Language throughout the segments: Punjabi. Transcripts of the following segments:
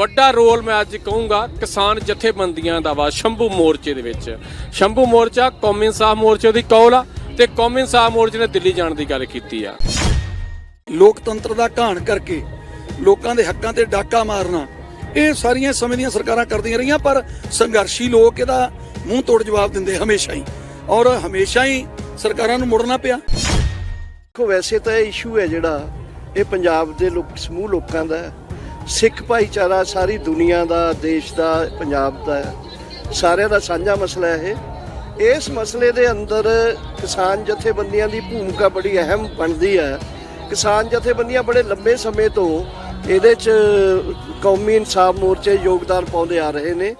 ਵੱਡਾ ਰੋਲ ਮੈਂ ਅੱਜ ਕਹੂੰਗਾ ਕਿਸਾਨ ਜਥੇਬੰਦੀਆਂ ਦਾ ਵਾ ਸ਼ੰਭੂ ਮੋਰਚੇ ਦੇ ਵਿੱਚ। ਸ਼ੰਭੂ ਮੋਰਚਾ ਕੌਮੀ ਇਨਸਾਫ ਮੋਰਚੇ ਦੀ ਕੌਲ ਆ ਤੇ ਕੌਮੀ ਇਨਸਾਫ ਮੋਰਚੇ ਨੇ ਦਿੱਲੀ ਜਾਣ ਦੀ ਗੱਲ ਕੀਤੀ ਆ। ਲੋਕਤੰਤਰ ਦਾ ਘਾਣ ਕਰਕੇ ਲੋਕਾਂ ਦੇ ਹੱਕਾਂ ਤੇ ਡਾਕਾ ਮਾਰਨਾ ਇਹ ਸਾਰੀਆਂ ਸਮੇਂ ਦੀਆਂ ਸਰਕਾਰਾਂ ਕਰਦੀਆਂ ਰਹੀਆਂ ਪਰ ਸੰਘਰਸ਼ੀ ਲੋਕ ਇਹਦਾ ਮੂੰਹ ਤੋੜ ਜਵਾਬ ਦਿੰਦੇ ਹਮੇਸ਼ਾ ਹੀ। ਔਰ ਹਮੇਸ਼ਾ ਹੀ ਸਰਕਾਰਾਂ ਨੂੰ ਮੁੜਨਾ ਪਿਆ। ਦੇਖੋ ਵੈਸੇ ਤਾਂ ਇਹ ਇਸ਼ੂ ਹੈ ਜਿਹੜਾ ਇਹ ਪੰਜਾਬ ਦੇ ਲੋਕ ਸਮੂਹ ਲੋਕਾਂ ਦਾ ਹੈ। ਸਿੱਖ ਭਾਈਚਾਰਾ ਸਾਰੀ ਦੁਨੀਆ ਦਾ, ਦੇਸ਼ ਦਾ, ਪੰਜਾਬ ਦਾ ਸਾਰਿਆਂ ਦਾ ਸਾਂਝਾ ਮਸਲਾ ਹੈ ਇਹ। ਇਸ ਮਸਲੇ ਦੇ ਅੰਦਰ ਕਿਸਾਨ ਜਥੇਬੰਦੀਆਂ ਦੀ ਭੂਮਿਕਾ ਬੜੀ ਅਹਿਮ ਬਣਦੀ ਹੈ। ਕਿਸਾਨ ਜਥੇਬੰਦੀਆਂ ਬੜੇ ਲੰਬੇ ਸਮੇਂ ਤੋਂ ਇਹਦੇ 'ਚ ਕੌਮੀ ਇਨਸਾਫ ਮੋਰਚੇ ਯੋਗਦਾਨ ਪਾਉਂਦੇ ਆ ਰਹੇ ਨੇ।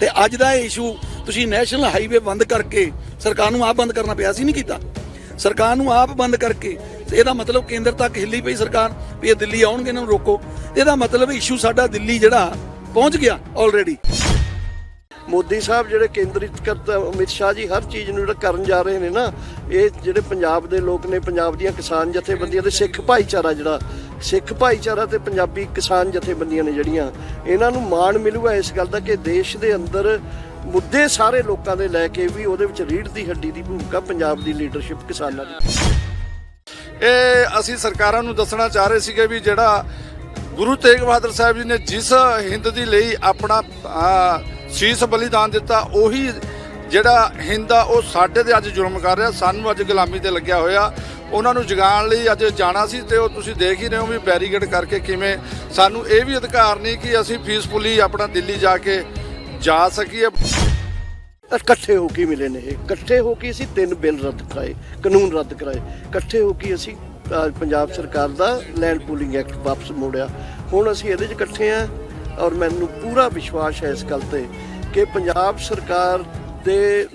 ਤੇ ਅੱਜ ਦਾ ਇਹ ਇਸ਼ੂ ਤੁਸੀਂ ਨੈਸ਼ਨਲ ਹਾਈਵੇ ਬੰਦ ਕਰਕੇ ਸਰਕਾਰ ਨੂੰ ਆਪ ਬੰਦ ਕਰਨਾ ਪਿਆ ਸੀ, ਨਹੀਂ ਕੀਤਾ। ਸਰਕਾਰ ਨੂੰ ਆਪ ਬੰਦ ਕਰਕੇ ਤੇ ਇਹਦਾ ਮਤਲਬ ਕੇਂਦਰ ਤੱਕ ਹਿੱਲੀ ਪਈ ਸਰਕਾਰ, ਵੀ ਇਹ ਦਿੱਲੀ ਆਉਣਗੇ, ਇਹਨਾਂ ਨੂੰ ਰੋਕੋ। ਇਹਦਾ ਮਤਲਬ ਇਸ਼ੂ ਸਾਡਾ ਦਿੱਲੀ ਜਿਹੜਾ ਪਹੁੰਚ ਗਿਆ ਆਲਰੇਡੀ ਮੋਦੀ ਸਾਹਿਬ ਜਿਹੜੇ ਕੇਂਦਰਿਤ ਕਰਤਾ, ਅਮਿਤ ਸ਼ਾਹ ਜੀ ਹਰ ਚੀਜ਼ ਨੂੰ ਜਿਹੜਾ ਕਰਨ ਜਾ ਰਹੇ ਨੇ ਨਾ, ਇਹ ਜਿਹੜੇ ਪੰਜਾਬ ਦੇ ਲੋਕ ਨੇ, ਪੰਜਾਬ ਦੀਆਂ ਕਿਸਾਨ ਜਥੇਬੰਦੀਆਂ ਤੇ ਸਿੱਖ ਭਾਈਚਾਰਾ ਜਿਹੜਾ, ਸਿੱਖ ਭਾਈਚਾਰਾ ਤੇ ਪੰਜਾਬੀ ਕਿਸਾਨ ਜਥੇਬੰਦੀਆਂ ਨੇ ਜਿਹੜੀਆਂ, ਇਹਨਾਂ ਨੂੰ ਮਾਣ ਮਿਲੂਗਾ ਇਸ ਗੱਲ ਦਾ ਕਿ ਦੇਸ਼ ਦੇ ਅੰਦਰ ਮੁੱਦੇ ਸਾਰੇ ਲੋਕਾਂ ਦੇ ਲੈ ਕੇ ਵੀ ਉਹਦੇ ਵਿੱਚ ਰੀੜ ਦੀ ਹੱਡੀ ਦੀ ਭੂਮਿਕਾ ਪੰਜਾਬ ਦੀ ਲੀਡਰਸ਼ਿਪ ਕਿਸਾਨਾਂ ਦੀ। ਇਹ ਅਸੀਂ ਸਰਕਾਰਾਂ ਨੂੰ ਦੱਸਣਾ ਚਾਹ ਰਹੇ ਸੀਗੇ ਵੀ ਜਿਹੜਾ ਗੁਰੂ ਤੇਗ ਬਹਾਦਰ ਸਾਹਿਬ ਜੀ ਨੇ ਜਿਸ ਹਿੰਦ ਦੀ ਲਈ ਆਪਣਾ ਸੀਸ ਬਲੀਦਾਨ ਦਿੱਤਾ, ਉਹੀ ਜਿਹੜਾ ਹਿੰਦ ਆ, ਉਹ ਸਾਡੇ ਤੇ ਅੱਜ ਜ਼ੁਲਮ ਕਰ ਰਿਹਾ, ਸਾਨੂੰ ਅੱਜ ਗੁਲਾਮੀ ਤੇ ਲੱਗਿਆ ਹੋਇਆ। ਉਹਨਾਂ ਨੂੰ ਜਗਾਉਣ ਲਈ ਅੱਜ ਜਾਣਾ ਸੀ ਤੇ ਉਹ ਤੁਸੀਂ ਦੇਖ ਹੀ ਰਹੇ ਹੋ ਵੀ ਬੈਰੀਗੇਡ ਕਰਕੇ ਕਿਵੇਂ ਸਾਨੂੰ ਇਹ ਵੀ ਅਧਿਕਾਰ ਨਹੀਂ ਕਿ ਅਸੀਂ ਪੀਸਫੁਲੀ ਆਪਣਾ ਦਿੱਲੀ ਜਾ ਕੇ ਜਾ ਸਕੀਏ। ਇਕੱਠੇ ਹੋ ਕੇ ਮਿਲੇ ਨੇ ਇਹ। ਇਕੱਠੇ ਹੋ ਕੇ ਅਸੀਂ ਤਿੰਨ ਬਿੱਲ ਰੱਦ ਕਰਾਏ, ਕਾਨੂੰਨ ਰੱਦ ਕਰਾਏ। ਇਕੱਠੇ ਹੋ ਕੇ ਅਸੀਂ ਪੰਜਾਬ ਸਰਕਾਰ ਦਾ ਲੈਂਡ ਪੂਲਿੰਗ ਐਕਟ ਵਾਪਸ ਮੋੜਿਆ। ਹੁਣ ਅਸੀਂ ਇਹਦੇ 'ਚ ਇਕੱਠੇ ਆ ਔਰ ਮੈਨੂੰ ਪੂਰਾ ਵਿਸ਼ਵਾਸ ਹੈ ਇਸ ਗੱਲ ਤੇ ਕਿ ਪੰਜਾਬ ਸਰਕਾਰ ਦੇ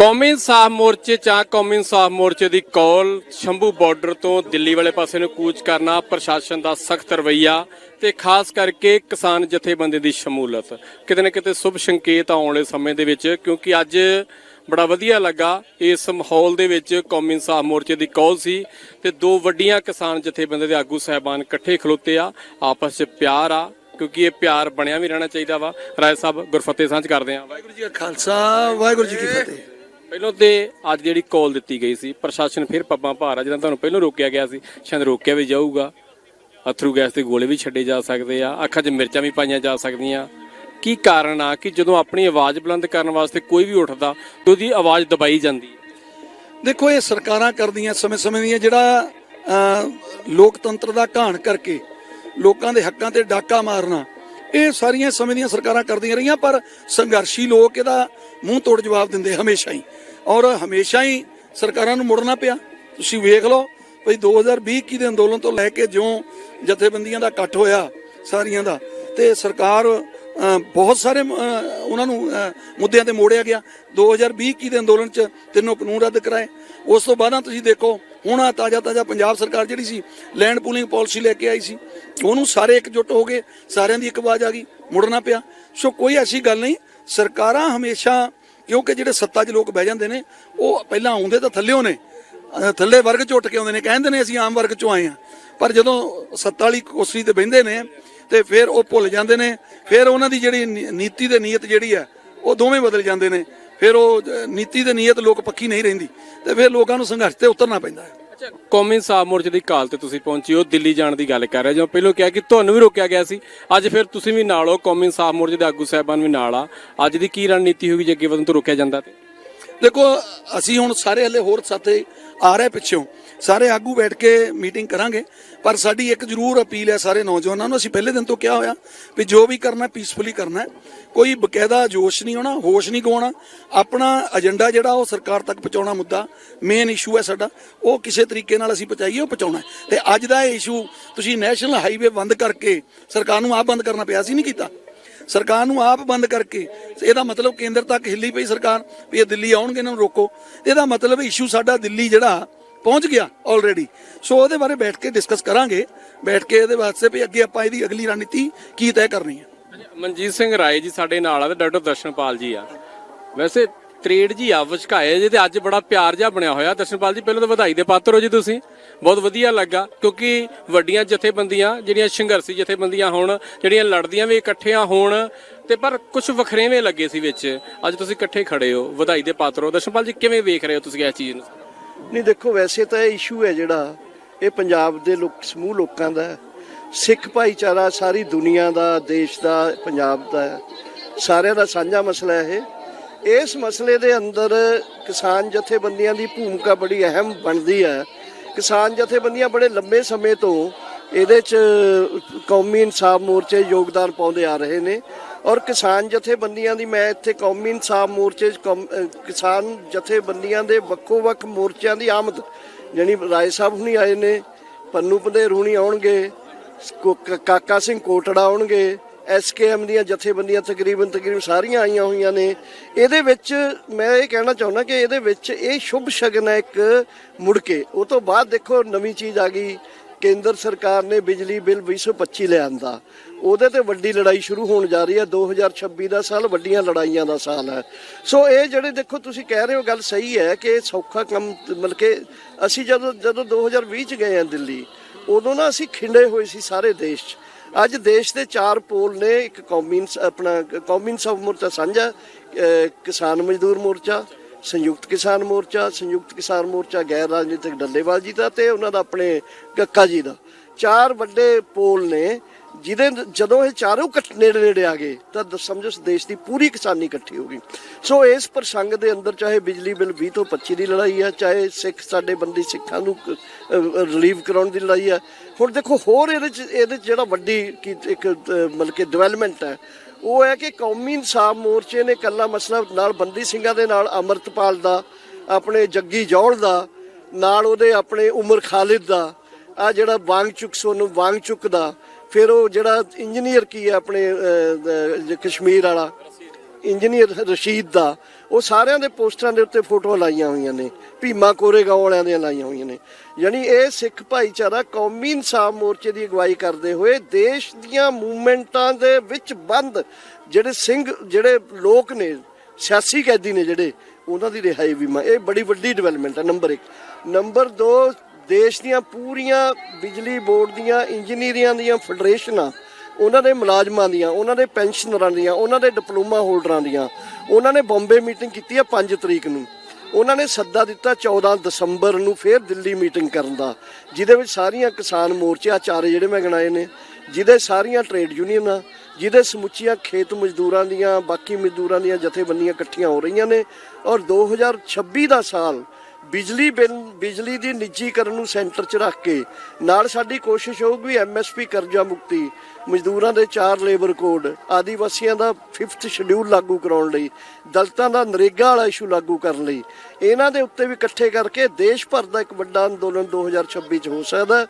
ਕੌਮੀ ਇਨਸਾਫ ਮੋਰਚੇ ਚਾਹ ਕੌਮੀ ਇਨਸਾਫ ਮੋਰਚੇ ਦੀ ਕੌਲ ਸ਼ੰਭੂ ਬਾਰਡਰ ਤੋਂ ਦਿੱਲੀ ਵਾਲੇ ਪਾਸੇ ਨੂੰ ਕੂਚ ਕਰਨਾ ਪ੍ਰਸ਼ਾਸਨ ਦਾ ਸਖਤ ਰਵੱਈਆ ਤੇ ਖਾਸ ਕਰਕੇ ਕਿਸਾਨ ਜਥੇਬੰਦੀ ਦੀ ਸ਼ਮੂਲਤ। ਕਿਤੇ ਨਾ ਕਿਤੇ ਸ਼ੁਭ ਸੰਕੇਤ ਆਉਣ ਵਾਲੇ ਸਮੇਂ ਦੇ ਵਿੱਚ, ਕਿਉਂਕਿ ਅੱਜ ਬੜਾ ਵਧੀਆ ਲੱਗਾ ਇਸ ਮਾਹੌਲ ਦੇ ਵਿੱਚ ਕੌਮੀ ਇਨਸਾਫ ਮੋਰਚੇ ਦੀ ਕੌਲ ਸੀ ਤੇ ਦੋ ਵੱਡੀਆਂ ਕਿਸਾਨ ਜਥੇਬੰਦੀ ਦੇ ਆਗੂ ਸਹਿਬਾਨ ਇਕੱਠੇ ਖਲੋਤੇ ਆ, ਆਪਸ 'ਚ ਪਿਆਰ ਆ, ਕਿਉਂਕਿ ਇਹ ਪਿਆਰ ਬਣਿਆ ਵੀ ਰਹਿਣਾ ਚਾਹੀਦਾ ਵਾ। ਰਾਏ ਸਾਹਿਬ, ਗੁਰਫਤਿਹ ਸਾਂਝ ਕਰਦੇ ਆ ਵਾਹਿਗੁਰੂ ਜੀ ਕਾ ਖਾਲਸਾ, ਵਾਹਿਗੁਰੂ ਜੀ ਕੀ ਫਤਿਹ। ਪਹਿਲਾਂ ਤੇ ਅੱਜ ਜਿਹੜੀ ਕਾਲ ਦਿੱਤੀ ਗਈ ਸੀ, ਪ੍ਰਸ਼ਾਸਨ ਫਿਰ ਪੱਬਾਂ ਭਾਰ ਆ, ਜਦੋਂ ਤੁਹਾਨੂੰ ਪਹਿਲਾਂ ਰੋਕਿਆ ਗਿਆ ਸੀ, ਸ਼ਾਇਦ ਰੋਕਿਆ ਵੀ ਜਾਊਗਾ। ਅਥਰੂ ਗੈਸ ਦੇ ਗੋਲੇ ਵੀ ਛੱਡੇ ਜਾ ਸਕਦੇ ਆ, ਅੱਖਾਂ 'ਚ ਮਿਰਚਾਂ ਵੀ ਪਾਈਆਂ ਜਾ ਸਕਦੀਆਂ। ਕੀ ਕਾਰਨ ਆ ਕਿ ਜਦੋਂ ਆਪਣੀ ਆਵਾਜ਼ ਬੁਲੰਦ ਕਰਨ ਵਾਸਤੇ ਕੋਈ ਵੀ ਉੱਠਦਾ, ਤੇ ਉਹਦੀ ਆਵਾਜ਼ ਦਬਾਈ ਜਾਂਦੀ ਹੈ? ਦੇਖੋ, ਇਹ ਸਰਕਾਰਾਂ ਕਰਦੀਆਂ ਸਮੇਂ-ਸਮੇਂ ਦੀਆਂ ਜਿਹੜਾ ਲੋਕਤੰਤਰ ਦਾ ਘਾਣ ਕਰਕੇ ਲੋਕਾਂ ਦੇ ਹੱਕਾਂ ਤੇ ਡਾਕਾ ਮਾਰਨਾ, ਇਹ ਸਾਰੀਆਂ ਸਮੇਂ ਦੀਆਂ ਸਰਕਾਰਾਂ ਕਰਦੀਆਂ ਰਹੀਆਂ, ਪਰ ਸੰਘਰਸ਼ੀ ਲੋਕ ਇਹਦਾ ਮੂੰਹ ਤੋੜ ਜਵਾਬ ਦਿੰਦੇ ਹਮੇਸ਼ਾ ਹੀ। ਔਰ ਹਮੇਸ਼ਾ ਹੀ ਸਰਕਾਰਾਂ ਨੂੰ ਮੁੜਨਾ ਪਿਆ। ਤੁਸੀਂ ਵੇਖ ਲਓ ਭਈ 2020 ਦੇ ਅੰਦੋਲਨ ਤੋਂ ਲੈ ਕੇ ਜਿਉਂ ਜਥੇਬੰਦੀਆਂ ਦਾ ਇਕੱਠ ਹੋਇਆ, ਸਾਰੀਆਂ ਦਾ, ਤੇ ਸਰਕਾਰ ਬਹੁਤ ਸਾਰੇ ਉਹਨਾਂ ਨੂੰ ਮੁੱਦਿਆਂ ਤੇ ਮੋੜਿਆ ਗਿਆ। 2020 ਦੇ ਅੰਦੋਲਨ ਚ ਤਿੰਨੋਂ ਕਾਨੂੰਨ ਰੱਦ ਕਰਾਏ। ਉਸ ਤੋਂ ਬਾਅਦ ਤੁਸੀਂ ਦੇਖੋ, ਹੁਣ ਆ ਤਾਜ਼ਾ ਤਾਜ਼ਾ ਪੰਜਾਬ ਸਰਕਾਰ ਜਿਹੜੀ ਸੀ, ਲੈਂਡ ਪੂਲਿੰਗ ਪਾਲਿਸੀ ਲੈ ਕੇ ਆਈ ਸੀ। ਉਹਨੂੰ ਸਾਰੇ ਇਕਜੁੱਟ ਹੋ ਗਏ, ਸਾਰਿਆਂ ਦੀ ਇੱਕ ਆਵਾਜ਼ ਆ ਗਈ, ਮੁੜਨਾ ਪਿਆ। ਸੋ ਕੋਈ ਐਸੀ ਗੱਲ ਨਹੀਂ ਸਰਕਾਰਾਂ ਹਮੇਸ਼ਾ, ਕਿਉਂਕਿ ਜਿਹੜੇ ਸੱਤਾ 'ਚ ਲੋਕ ਬਹਿ ਜਾਂਦੇ ਨੇ, ਉਹ ਪਹਿਲਾਂ ਆਉਂਦੇ ਤਾਂ ਥੱਲਿਓਂ ਨੇ ਥੱਲੇ ਵਰਗ 'ਚ ਉੱਠ ਕੇ ਆਉਂਦੇ ਨੇ, ਕਹਿੰਦੇ ਨੇ ਅਸੀਂ ਆਮ ਵਰਗ 'ਚੋਂ ਆਏ ਆ ਪਰ ਜਦੋਂ ਸੱਤਾ ਵਾਲੀ ਕੁਰਸੀ ਤੇ ਬਹਿੰਦੇ ਨੇ, ਤੇ ਫਿਰ ਉਹ ਭੁੱਲ ਜਾਂਦੇ ਨੇ, ਫਿਰ ਉਹਨਾਂ ਦੀ ਜਿਹੜੀ ਨੀ- ਨੀਤੀ ਤੇ ਨੀਅਤ ਜਿਹੜੀ ਆ ਉਹ ਦੋਵੇਂ ਬਦਲ ਜਾਂਦੇ ਨੇ। ਫਿਰ ਉਹ ਨੀਤੀ ਤੇ ਨੀਅਤ ਲੋਕ ਪੱਕੀ ਨਹੀਂ ਰਹਿੰਦੀ, ਤੇ ਫਿਰ ਲੋਕਾਂ ਨੂੰ ਸੰਘਰਸ਼ ਤੇ ਉਤਰਨਾ ਪੈਂਦਾ ਹੈ। ਅੱਛਾ ਕੌਮੀ ਇਨਸਾਫ ਮੋਰਚੇ ਦੀ ਕਾਲ ਤੇ ਤੁਸੀਂ ਪਹੁੰਚੇ ਹੋ, ਦਿੱਲੀ ਜਾਣ ਦੀ ਗੱਲ ਕਰ ਰਹੇ ਜੋ ਪਹਿਲਾਂ ਕਿਹਾ ਕਿ ਤੁਹਾਨੂੰ ਵੀ ਰੋਕਿਆ ਗਿਆ ਸੀ, ਅੱਜ ਫਿਰ ਤੁਸੀਂ ਵੀ ਨਾਲ ਹੋ, ਕੌਮੀ ਇਨਸਾਫ ਮੋਰਚੇ ਦੇ ਆਗੂ ਸਾਹਿਬਾਨ ਵੀ ਨਾਲ ਆ। ਅੱਜ ਦੀ ਕੀ ਰਣਨੀਤੀ ਹੋਊਗੀ ਜੇ ਅੱਗੇ ਵਧਣ ਤੋਂ ਰੋਕਿਆ ਜਾਂਦਾ ਤੇ? ਦੇਖੋ, ਅਸੀਂ ਹੁਣ ਸਾਰੇ ਹਲੇ ਹੋਰ ਸਾਥੇ ਆ ਰਹੇ ਪਿੱਛੋਂ। ਸਾਰੇ ਆਗੂ ਬੈਠ ਕੇ ਮੀਟਿੰਗ ਕਰਾਂਗੇ। ਪਰ ਸਾਡੀ ਇੱਕ ਜ਼ਰੂਰ ਅਪੀਲ ਹੈ ਸਾਰੇ ਨੌਜਵਾਨਾਂ ਨੂੰ, ਅਸੀਂ ਪਹਿਲੇ ਦਿਨ ਤੋਂ ਕਿਹਾ ਹੋਇਆ ਵੀ ਜੋ ਵੀ ਕਰਨਾ ਪੀਸਫੁਲੀ ਕਰਨਾ ਕੋਈ ਬਕਾਇਦਾ ਜੋਸ਼ ਨਹੀਂ ਹੋਣਾ, ਹੋਸ਼ ਨਹੀਂ ਗਵਾਉਣਾ। ਆਪਣਾ ਏਜੰਡਾ ਜਿਹੜਾ, ਉਹ ਸਰਕਾਰ ਤੱਕ ਪਹੁੰਚਾਉਣਾ ਮੁੱਦਾ ਮੇਨ ਇਸ਼ੂ ਹੈ ਸਾਡਾ। ਉਹ ਕਿਸੇ ਤਰੀਕੇ ਨਾਲ ਅਸੀਂ ਪਹੁੰਚਾਈਏ, ਉਹ ਪਹੁੰਚਾਉਣਾ ਹੈ। ਤੇ ਅੱਜ ਦਾ ਇਹ ਇਸ਼ੂ ਤੁਸੀਂ ਨੈਸ਼ਨਲ ਹਾਈਵੇ ਬੰਦ ਕਰਕੇ ਸਰਕਾਰ ਨੂੰ ਆਪ ਬੰਦ ਕਰਨਾ ਪਿਆ ਸੀ ਨਹੀਂ ਕੀਤਾ। ਸਰਕਾਰ ਨੂੰ ਆਪ ਬੰਦ ਕਰਕੇ, ਇਹਦਾ ਮਤਲਬ ਕੇਂਦਰ ਤੱਕ ਹਿੱਲੀ ਪਈ ਸਰਕਾਰ, ਵੀ ਇਹ ਦਿੱਲੀ ਆਉਣਗੇ, ਇਹਨਾਂ ਨੂੰ ਰੋਕੋ। ਇਹਦਾ ਮਤਲਬ ਇਸ਼ੂ ਸਾਡਾ ਦਿੱਲੀ ਜਿਹੜਾ ਪਹੁੰਚ ਗਿਆ ਆਲਰੇਡੀ ਸੋ ਉਹਦੇ ਬਾਰੇ ਬੈਠ ਕੇ ਡਿਸਕਸ ਕਰਾਂਗੇ। ਬੈਠ ਕੇ ਇਹਦੇ ਵਾਸਤੇ ਵੀ ਅੱਗੇ ਆਪਾਂ ਇਹਦੀ ਅਗਲੀ ਰਣਨੀਤੀ ਕੀ ਤੈਅ ਕਰਨੀ ਹੈ। ਮਨਜੀਤ ਸਿੰਘ ਰਾਏ ਜੀ ਸਾਡੇ ਨਾਲ ਆ ਤੇ ਡਾਕਟਰ ਦਰਸ਼ਨਪਾਲ ਜੀ ਆ। ਵੈਸੇ ਤਰੇੜ ਜੀ ਆ ਵਿਚਕਾਏ ਜੇ ਤੇ ਅੱਜ ਬੜਾ ਪਿਆਰ ਜਿਹਾ ਬਣਿਆ ਹੋਇਆ। ਦਰਸ਼ਨਪਾਲ ਜੀ, ਪਹਿਲਾਂ ਤਾਂ ਵਧਾਈ ਦੇ ਪਾਤਰ ਹੋ ਜੀ ਤੁਸੀਂ। ਬਹੁਤ ਵਧੀਆ ਲੱਗਾ, ਕਿਉਂਕਿ ਵੱਡੀਆਂ ਜਥੇਬੰਦੀਆਂ ਜਿਹੜੀਆਂ ਸੰਘਰਸ਼ੀ ਜਥੇਬੰਦੀਆਂ ਹੋਣ, ਜਿਹੜੀਆਂ ਲੜਦੀਆਂ ਵੀ ਇਕੱਠੀਆਂ ਹੋਣ, ਤੇ ਪਰ ਕੁਝ ਵਖਰੇਵੇਂ ਲੱਗੇ ਸੀ ਵਿੱਚ। ਅੱਜ ਤੁਸੀਂ ਇਕੱਠੇ ਖੜੇ ਹੋ, ਵਧਾਈ ਦੇ ਪਾਤਰ ਹੋ। ਦਰਸ਼ਨਪਾਲ ਜੀ, ਕਿਵੇਂ ਵੇਖ ਰਹੇ ਹੋ ਤੁਸੀਂ ਇਸ ਚੀਜ਼ ਨੂੰ? ਨਹੀਂ, ਦੇਖੋ, ਵੈਸੇ ਤਾਂ ਇਹ ਇਸ਼ੂ ਹੈ ਜਿਹੜਾ, ਇਹ ਪੰਜਾਬ ਦੇ ਲੋਕ, ਸਮੂਹ ਲੋਕਾਂ ਦਾ ਸਿੱਖ ਭਾਈਚਾਰਾ ਸਾਰੀ ਦੁਨੀਆ ਦਾ, ਦੇਸ਼ ਦਾ, ਪੰਜਾਬ ਦਾ ਸਾਰਿਆਂ ਦਾ ਸਾਂਝਾ ਮਸਲਾ ਹੈ ਇਹ। ਇਸ ਮਸਲੇ ਦੇ ਅੰਦਰ ਕਿਸਾਨ ਜਥੇਬੰਦੀਆਂ ਦੀ ਭੂਮਿਕਾ ਬੜੀ ਅਹਿਮ ਬਣਦੀ ਹੈ। ਕਿਸਾਨ ਜਥੇਬੰਦੀਆਂ ਬੜੇ ਲੰਬੇ ਸਮੇਂ ਤੋਂ ਇਹਦੇ 'ਚ ਕੌਮੀ ਇਨਸਾਫ ਮੋਰਚੇ ਯੋਗਦਾਨ ਪਾਉਂਦੇ ਆ ਰਹੇ ਨੇ। ਔਰ ਕਿਸਾਨ ਜਥੇਬੰਦੀਆਂ ਦੀ, ਮੈਂ ਇੱਥੇ ਕੌਮੀ ਇਨਸਾਫ ਮੋਰਚੇ 'ਚ ਕੌਮ- ਕਿਸਾਨ ਜਥੇਬੰਦੀਆਂ ਦੇ ਵੱਖੋ-ਵੱਖ ਮੋਰਚਿਆਂ ਦੀ ਆਮਦ, ਜਾਣੀ ਰਾਏ ਸਾਹਿਬ ਹੁਣੀ ਆਏ ਨੇ, ਪੰਨੂ ਪੰਧੇਰ ਹੁਣੀ ਆਉਣਗੇ ਕਾਕਾ ਸਿੰਘ ਕੋਟੜਾ ਆਉਣਗੇ ਐਸਕੇਐਮ ਦੀਆਂ ਜਥੇਬੰਦੀਆਂ ਤਕਰੀਬਨ ਤਕਰੀਬਨ ਸਾਰੀਆਂ ਆਈਆਂ ਹੋਈਆਂ ਨੇ। ਇਹਦੇ ਵਿੱਚ ਮੈਂ ਇਹ ਕਹਿਣਾ ਚਾਹੁੰਦਾ ਕਿ ਇਹਦੇ ਵਿੱਚ ਇਹ ਸ਼ੁਭ ਸ਼ਗਨ ਹੈ ਇੱਕ ਮੁੜ ਕੇ। ਉਹ ਤੋਂ ਬਾਅਦ ਦੇਖੋ ਨਵੀਂ ਚੀਜ਼ ਆ ਗਈ, ਕੇਂਦਰ ਸਰਕਾਰ ਨੇ ਬਿਜਲੀ ਬਿੱਲ 225 ਲਿਆਂਦਾ। ਉਹਦੇ ਤੇ ਵੱਡੀ ਲੜਾਈ ਸ਼ੁਰੂ ਹੋਣ ਜਾ ਰਹੀ ਹੈ। 2026 ਦਾ ਸਾਲ ਵੱਡੀਆਂ ਲੜਾਈਆਂ ਦਾ ਸਾਲ ਹੈ। ਸੋ ਇਹ ਜਿਹੜੇ ਦੇਖੋ, ਤੁਸੀਂ ਕਹਿ ਰਹੇ ਹੋ ਗੱਲ ਸਹੀ ਹੈ ਕਿ ਸੌਖਾ ਕੰਮ ਮਤਲਬ ਕਿ ਅਸੀਂ ਜਦੋਂ ਜਦੋਂ 2020 ਚ ਗਏ ਆ ਦਿੱਲੀ, ਉਦੋਂ ਨਾ ਅਸੀਂ ਖਿੰਡੇ ਹੋਏ ਸੀ ਸਾਰੇ ਦੇਸ਼ 'ਚ। ਅੱਜ ਦੇਸ਼ ਦੇ ਚਾਰ ਪੋਲ ਨੇ, ਇੱਕ ਕੌਮੀ ਆਪਣਾ ਕੌਮੀ ਇਨਸਾਫ ਮੋਰਚਾ ਸਾਂਝਾ ਕਿਸਾਨ ਮਜ਼ਦੂਰ ਮੋਰਚਾ, ਸੰਯੁਕਤ ਕਿਸਾਨ ਮੋਰਚਾ, ਸੰਯੁਕਤ ਕਿਸਾਨ ਮੋਰਚਾ ਗੈਰ ਰਾਜਨੀਤਿਕ ਡੱਲੇਵਾਲ ਜੀ ਦਾ ਤੇ ਉਹਨਾਂ ਦਾ ਆਪਣੇ ਕੱਕਾ ਜੀ ਦਾ। ਚਾਰ ਵੱਡੇ ਪੋਲ ਨੇ ਜਿਹਦੇ ਜਦੋਂ ਇਹ ਚਾਰੋਂ ਇਕੱਠ ਨੇੜੇ ਨੇੜੇ ਆ ਗਏ, ਤਾਂ ਦ- ਸਮਝੋ ਦੇਸ਼ ਦੀ ਪੂਰੀ ਕਿਸਾਨੀ ਇਕੱਠੀ ਹੋ ਗਈ। ਸੋ ਇਸ ਪ੍ਰਸੰਗ ਦੇ ਅੰਦਰ ਚਾਹੇ ਬਿਜਲੀ ਬਿੱਲ 20 ਤੋਂ 25 ਦੀ ਲੜਾਈ ਹੈ ਚਾਹੇ ਸਿੱਖ ਸਾਡੇ ਬੰਦੀ ਸਿੱਖਾਂ ਨੂੰ ਰਿਲੀਵ ਕਰਾਉਣ ਦੀ ਲੜਾਈ ਹੈ ਹੁਣ ਦੇਖੋ, ਹੋਰ ਇਹਦੇ ਚ ਇਹਦੇ 'ਚ ਜਿਹੜਾ ਵੱਡੀ ਕੀ ਇੱਕ ਮਤਲਬ ਕਿ ਡਿਵੈਲਪਮੈਂਟ ਹੈ, ਉਹ ਹੈ ਕਿ ਕੌਮੀ ਇਨਸਾਫ ਮੋਰਚੇ ਨੇ ਕੱਲਾ ਮਸਲਾ ਨਾਲ ਬੰਦੀ ਸਿੰਘਾਂ ਦੇ ਨਾਲ ਅਮਰਤਪਾਲ ਦਾ, ਆਪਣੇ ਜੱਗੀ ਜੌਲ ਦਾ, ਨਾਲ ਉਹਦੇ ਆਪਣੇ ਉਮਰ ਖਾਲਿਦ ਦਾ ਆ ਜਿਹੜਾ ਵਾਂਗ ਚੁੱਕ ਸੋਨੂੰ ਵਾਂਗ ਚੁੱਕ ਦਾ ਫਿਰ ਉਹ ਜਿਹੜਾ ਇੰਜੀਨੀਅਰ ਕੀ ਹੈ ਆਪਣੇ ਕਸ਼ਮੀਰ ਵਾਲਾ, ਇੰਜੀਨੀਅਰ ਰਸ਼ੀਦ ਦਾ, ਉਹ ਸਾਰਿਆਂ ਦੇ ਪੋਸਟਰਾਂ ਦੇ ਉੱਤੇ ਫੋਟੋਆਂ ਲਾਈਆਂ ਹੋਈਆਂ ਨੇ, ਭੀਮਾ ਕੋਰੇਗਾਂਵ ਵਾਲਿਆਂ ਦੀਆਂ ਲਾਈਆਂ ਹੋਈਆਂ ਨੇ। ਯਾਨੀ ਇਹ ਸਿੱਖ ਭਾਈਚਾਰਾ ਕੌਮੀ ਇਨਸਾਫ ਮੋਰਚੇ ਦੀ ਅਗਵਾਈ ਕਰਦੇ ਹੋਏ ਦੇਸ਼ ਦੀਆਂ ਮੂਵਮੈਂਟਾਂ ਦੇ ਵਿੱਚ ਬੰਦ, ਜਿਹੜੇ ਸਿੰਘ, ਜਿਹੜੇ ਲੋਕ ਨੇ, ਸਿਆਸੀ ਕੈਦੀ ਨੇ ਜਿਹੜੇ, ਉਹਨਾਂ ਦੀ ਰਿਹਾਈ ਵੀ ਮੈਂ ਇਹ ਬੜੀ ਵੱਡੀ ਡਿਵੈਲਪਮੈਂਟ ਹੈ ਨੰਬਰ 1 ਨੰਬਰ 2 ਦੇਸ਼ ਦੀਆਂ ਪੂਰੀਆਂ ਬਿਜਲੀ ਬੋਰਡ ਦੀਆਂ, ਇੰਜੀਨੀਅਰਾਂ ਦੀਆਂ ਫੈਡਰੇਸ਼ਨਾਂ, ਉਹਨਾਂ ਦੇ ਮੁਲਾਜ਼ਮਾਂ ਦੀਆਂ, ਉਹਨਾਂ ਦੇ ਪੈਨਸ਼ਨਰਾਂ ਦੀਆਂ, ਉਹਨਾਂ ਦੇ ਡਿਪਲੋਮਾ ਹੋਲਡਰਾਂ ਦੀਆਂ, ਉਹਨਾਂ ਨੇ ਬੰਬੇ ਮੀਟਿੰਗ ਕੀਤੀ ਹੈ 5 ਤਰੀਕ ਨੂੰ। ਉਹਨਾਂ ਨੇ ਸੱਦਾ ਦਿੱਤਾ 14 ਦਸੰਬਰ ਨੂੰ ਫੇਰ ਦਿੱਲੀ ਮੀਟਿੰਗ ਕਰਨ ਦਾ, ਜਿਹਦੇ ਵਿੱਚ ਸਾਰੀਆਂ ਕਿਸਾਨ ਮੋਰਚੇ ਆ ਚਾਰੇ ਜਿਹੜੇ ਮੈਂ ਗਿਣਾਏ ਨੇ, ਜਿਹਦੇ ਸਾਰੀਆਂ ਟ੍ਰੇਡ ਯੂਨੀਅਨਾਂ, ਜਿਹਦੇ ਸਮੁੱਚੀਆਂ ਖੇਤ ਮਜ਼ਦੂਰਾਂ ਦੀਆਂ, ਬਾਕੀ ਮਜ਼ਦੂਰਾਂ ਦੀਆਂ ਜਥੇਬੰਦੀਆਂ ਇਕੱਠੀਆਂ ਹੋ ਰਹੀਆਂ ਨੇ ਔਰ 2026 ਦਾ ਸਾਲ ਬਿਜਲੀ ਬਿੱਲ, ਬਿਜਲੀ ਦੀ ਨਿੱਜੀਕਰਨ ਨੂੰ ਸੈਂਟਰ 'ਚ ਰੱਖ ਕੇ ਨਾਲ ਸਾਡੀ ਕੋਸ਼ਿਸ਼ ਹੋਊਗੀ ਵੀ ਐਮਐਸਪੀ ਕਰਜ਼ਾ ਮੁਕਤੀ, ਮਜ਼ਦੂਰਾਂ ਦੇ ਚਾਰ ਲੇਬਰ ਕੋਡ, ਆਦੀਵਾਸੀਆਂ ਦਾ 5th ਸ਼ਡਿਊਲ ਲਾਗੂ ਕਰਾਉਣ ਲਈ, ਦਲਤਾਂ ਦਾ ਨਰੇਗਾ ਵਾਲਾ ਇਸ਼ੂ ਲਾਗੂ ਕਰਨ ਲਈ। ਇਹਨਾਂ ਦੇ ਉੱਤੇ ਵੀ ਇਕੱਠੇ ਕਰਕੇ ਦੇਸ਼ ਭਰ ਦਾ ਇੱਕ ਵੱਡਾ ਅੰਦੋਲਨ 2026 ਚ ਹੋ ਸਕਦਾ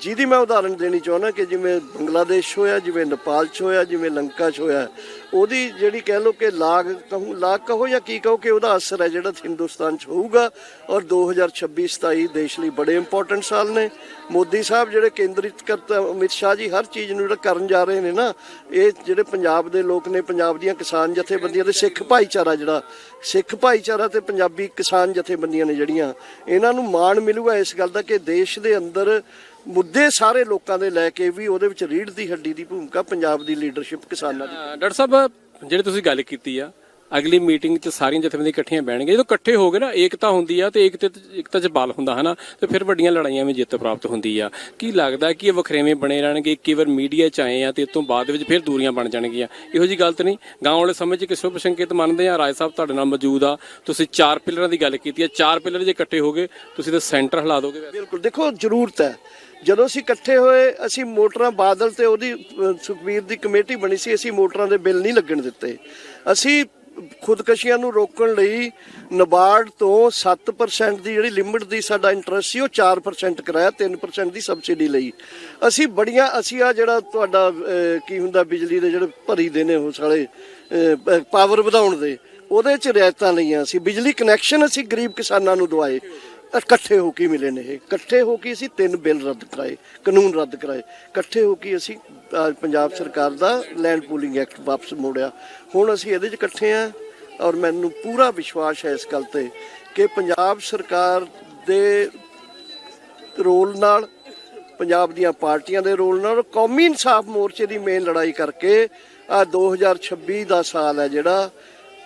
ਜਿਹਦੀ ਮੈਂ ਉਦਾਹਰਣ ਦੇਣੀ ਚਾਹੁੰਦਾ ਕਿ ਜਿਵੇਂ ਬੰਗਲਾਦੇਸ਼ ਹੋਇਆ, ਜਿਵੇਂ ਨੇਪਾਲ 'ਚ ਹੋਇਆ, ਜਿਵੇਂ ਲੰਕਾ 'ਚ ਹੋਇਆ ਉਹਦੀ ਜਿਹੜੀ ਕਹਿ ਲਓ ਕਿ ਲਾਗ ਕਹੂੰ, ਲਾਗ ਕਹੋ ਜਾਂ ਕੀ ਕਹੋ ਕਿ ਉਹਦਾ ਅਸਰ ਹੈ ਜਿਹੜਾ ਹਿੰਦੁਸਤਾਨ 'ਚ ਹੋਊਗਾ ਔਰ 2026 27 ਦੇਸ਼ ਲਈ ਬੜੇ ਇੰਪੋਰਟੈਂਟ ਸਾਲ ਨੇ। ਮੋਦੀ ਸਾਹਿਬ ਜਿਹੜੇ ਕੇਂਦਰਿਤ ਕਰਤਾ ਅਮਿਤ ਸ਼ਾਹ ਜੀ ਹਰ ਚੀਜ਼ ਨੂੰ ਜਿਹੜਾ ਕਰਨ ਜਾ ਰਹੇ ਨੇ ਨਾ, ਇਹ ਜਿਹੜੇ ਪੰਜਾਬ ਦੇ ਲੋਕ ਨੇ, ਪੰਜਾਬ ਦੀਆਂ ਕਿਸਾਨ ਜਥੇਬੰਦੀਆਂ ਤੇ ਸਿੱਖ ਭਾਈਚਾਰਾ ਜਿਹੜਾ, ਸਿੱਖ ਭਾਈਚਾਰਾ ਤੇ ਪੰਜਾਬੀ ਕਿਸਾਨ ਜਥੇਬੰਦੀਆਂ ਨੇ ਜਿਹੜੀਆਂ, ਇਹਨਾਂ ਨੂੰ ਮਾਣ ਮਿਲੂਗਾ ਇਸ ਗੱਲ ਦਾ ਕਿ ਦੇਸ਼ ਦੇ ਅੰਦਰ ਮੁੱਦੇ ਸਾਰੇ ਲੋਕਾਂ ਦੇ ਲੈ ਕੇ ਵੀ ਉਹਦੇ ਵਿੱਚ ਰੀੜ ਦੀ ਹੱਡੀ ਦੀ ਭੂਮਿਕਾ ਪੰਜਾਬ ਦੀ ਲੀਡਰਸ਼ਿਪ ਕਿਸਾਨਾਂ ਦੀ। ਡਾਕਟਰ ਸਾਹਿਬ ਜਿਹੜੇ ਤੁਸੀਂ ਗੱਲ ਕੀਤੀ ਆ ਅਗਲੀ ਮੀਟਿੰਗ 'ਚ ਸਾਰੀਆਂ ਜਥੇਬੰਦੀਆਂ ਇਕੱਠੀਆਂ ਬਹਿਣਗੇ ਜਦੋਂ ਇਕੱਠੇ ਹੋ ਗਏ ਨਾ ਏਕਤਾ ਹੁੰਦੀ ਆ ਤੇ ਏਕਤਾ ਏਕਤਾ 'ਚ ਬਲ ਹੁੰਦਾ ਹਨਾ? ਤੇ ਫਿਰ ਵੱਡੀਆਂ ਲੜਾਈਆਂ ਵਿੱਚ ਜਿੱਤ ਪ੍ਰਾਪਤ ਹੁੰਦੀ ਆ। ਕੀ ਲੱਗਦਾ ਕਿ ਇਹ ਵਖਰੇਵੇਂ ਬਣੇ ਰਹਿਣਗੇ? ਇੱਕ ਵਾਰ ਮੀਡੀਆ 'ਚ ਆਏ ਆ ਤੇ ਇਸ ਤੋਂ ਬਾਅਦ ਵਿੱਚ ਫਿਰ ਦੂਰੀਆਂ ਬਣ ਜਾਣਗੀਆਂ। ਇਹੋ ਜੀ ਗੱਲ ਤਾਂ ਨਹੀਂ। ਗਾਉਂ ਵਾਲੇ ਸਮੇਂ 'ਚ ਕਿਸੇ ਸੰਕੇਤ ਮੰਨਦੇ ਆ। ਰਾਜ ਸਾਹਿਬ ਤੁਹਾਡੇ ਨਾਲ ਮੌਜੂਦ ਆ। ਤੁਸੀਂ ਚਾਰ ਪਿਲਰਾਂ ਦੀ ਗੱਲ ਕੀਤੀ ਆ। ਚਾਰ ਪਿਲਰ ਜੇ ਇਕੱਠੇ ਹੋ ਗਏ ਤੁਸੀਂ ਤਾਂ ਸੈਂਟਰ ਹਿਲਾ ਦੋਗੇ ਬਿਲਕੁਲ। ਦੇਖੋ ਜ਼ਰੂਰਤ ਹੈ। ਜਦੋਂ ਅਸੀਂ ਇਕੱਠੇ ਹੋਏ ਅਸੀਂ ਮੋਟਰਾਂ ਬਾਦਲ ਤੇ ਉਹਦੀ ਅਹ, ਸੁਖਬੀਰ ਦੀ ਕਮੇਟੀ ਬਣੀ ਸੀ ਅਸੀਂ ਮੋਟਰਾਂ ਦੇ ਬਿੱਲ ਨਹੀਂ ਲੱਗਣ ਦਿੱਤੇ। ਅਸੀਂ ਖੁਦਕਸ਼ੀਆਂ ਨੂੰ ਰੋਕਣ ਲਈ ਨਬਾਰਡ ਤੋਂ 7% ਦੀ ਜਿਹੜੀ ਲਿਮਿਟ ਦੀ ਸਾਡਾ ਇੰਟਰਸਟ ਸੀ, ਉਹ 4% ਕਰਾਇਆ 3% ਦੀ ਸਬਸਿਡੀ ਲਈ। ਅਸੀਂ ਬੜੀਆਂ, ਅਸੀਂ ਆ ਜਿਹੜਾ ਤੁਹਾਡਾ ਕੀ ਹੁੰਦਾ ਬਿਜਲੀ ਦੇ ਜਿਹੜੇ ਭਰੀ ਦੇ ਨੇ ਉਹ ਸਾਲੇ ਪਾਵਰ ਵਧਾਉਣ ਦੇ, ਉਹਦੇ ਚ ਰਿਆਇਤਾਂ ਲਈਆਂ ਅਸੀਂ। ਬਿਜਲੀ ਕਨੈਕਸ਼ਨ ਅਸੀਂ ਗਰੀਬ ਕਿਸਾਨਾਂ ਨੂੰ ਦਵਾਏ। ਇਕੱਠੇ ਹੋ ਕੇ ਮਿਲੇ ਨੇ ਇਹ। ਇਕੱਠੇ ਹੋ ਕੇ ਅਸੀਂ ਤਿੰਨ ਬਿੱਲ ਰੱਦ ਕਰਾਏ, ਕਾਨੂੰਨ ਰੱਦ ਕਰਾਏ। ਇਕੱਠੇ ਹੋ ਕੇ ਅਸੀਂ ਪੰਜਾਬ ਸਰਕਾਰ ਦਾ ਲੈਂਡ ਪੂਲਿੰਗ ਐਕਟ ਵਾਪਸ ਮੋੜਿਆ। ਹੁਣ ਅਸੀਂ ਇਹਦੇ 'ਚ ਇਕੱਠੇ ਆ ਔਰ ਮੈਨੂੰ ਪੂਰਾ ਵਿਸ਼ਵਾਸ ਹੈ ਇਸ ਗੱਲ ਤੇ ਕਿ ਪੰਜਾਬ ਸਰਕਾਰ ਦੇ ਰੋਲ ਨਾਲ, ਪੰਜਾਬ ਦੀਆਂ ਪਾਰਟੀਆਂ ਦੇ ਰੋਲ ਨਾਲ, ਕੌਮੀ ਇਨਸਾਫ ਮੋਰਚੇ ਦੀ ਮੇਨ ਲੜਾਈ ਕਰਕੇ ਆ 2026 ਦਾ ਸਾਲ ਹੈ ਜਿਹੜਾ,